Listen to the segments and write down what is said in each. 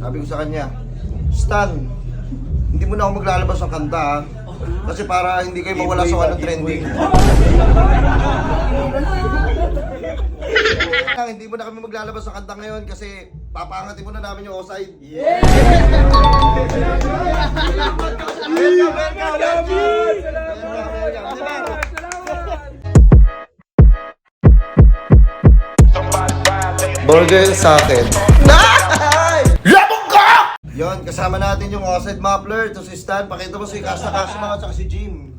Sabi ko sa kanya, Stan, hindi mo na ako maglalabas ng kanta ha. Kasi para hindi kayo mawala sa anong trending. Hindi mo na kami maglalabas ng kanta ngayon kasi papangatin mo na namin yung offside. Yeah! welcome, welcome, welcome! Welcome, welcome. Burger sa akin. Ka! Yon, kasama natin yung offside muffler, to si Stan, pakita mo si Kasta Kasma at saka si Jim.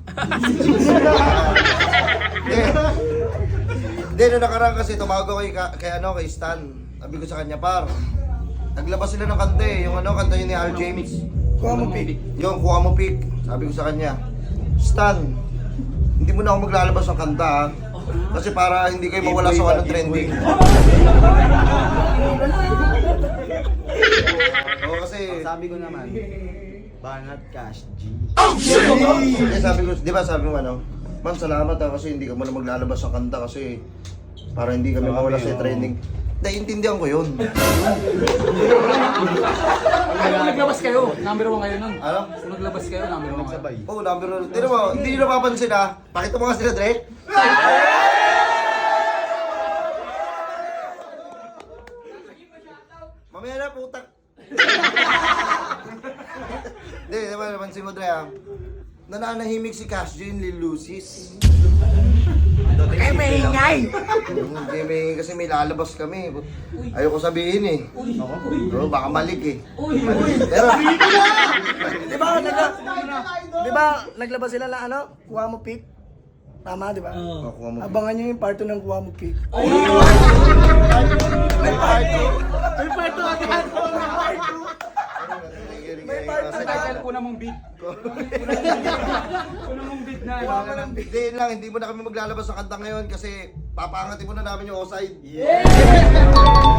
Hindi. Nung nakaraan kasi tumawag ako kay, Ka- kay, ano, kay Stan. Sabi ko sa kanya, par, naglabas sila ng kanta eh, yung ano, kanta yun ni Al James. Kuha mo pick. Yung kuha mo pick. Sabi ko sa kanya, Stan, hindi mo na ako maglalabas ng kanta ha. Kasi para hindi kayo mawala sa anong trending. Oo kasi, Sabi ko naman, Banat Cash G. eh, sabi ko, di ba sabi mo ano, Man, salamat ha kasi hindi ka muna maglalabas ng kanta kasi para hindi kami mawala sa trending. Naiintindihan ko yun. Ano naglabas kayo? Number one kayo nun. Ano? Naglabas kayo, number one kayo. Sabay. Oo, oh, number one. Tino mo, hindi nyo napapansin ha. Pakita mo nga sila, Dre. Mamaya na, putak. Hindi, di ba napansin mo, Dre ha? Nananahimik si Cash Jane Lil Lucis. Ay, may ingay! Hindi, may, kasi may lalabas kami. Ayoko sabihin eh. Oo, baka malik eh. Pero, Di ba, nagla... Di ba, naglabas sila ng ano? Kuha mo pick? Tama, di ba? Makuha mo. Abangan nyo yung parto ng kuha mo pick. May party. May parto agad! May party. Title ko na mong beat. Kuna mong beat na. Kuha mo ng pick. Hindi lang, hindi mo na kami maglalabas ng kanta ngayon kasi papangatin mo na namin yung offside. Welcome,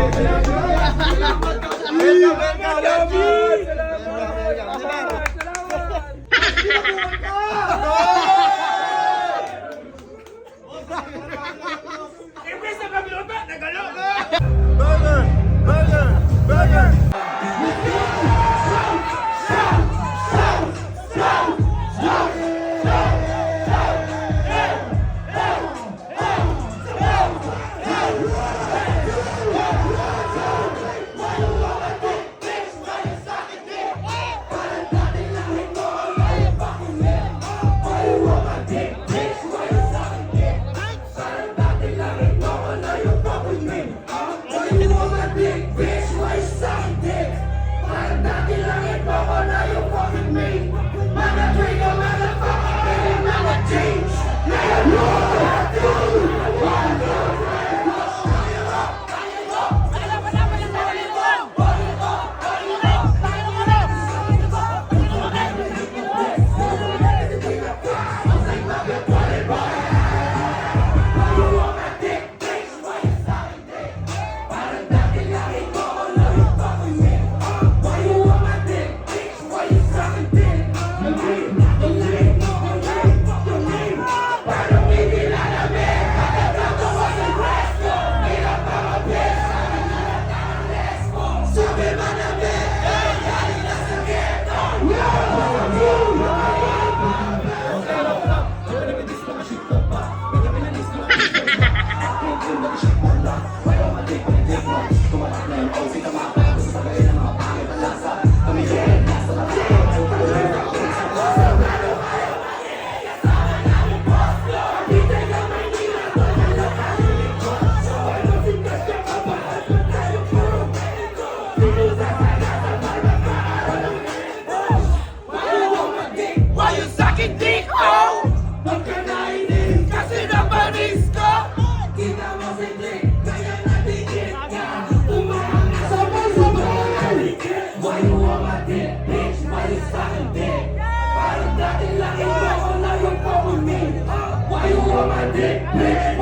acting like you don't you fuck with me. Why you want my dick, bitch?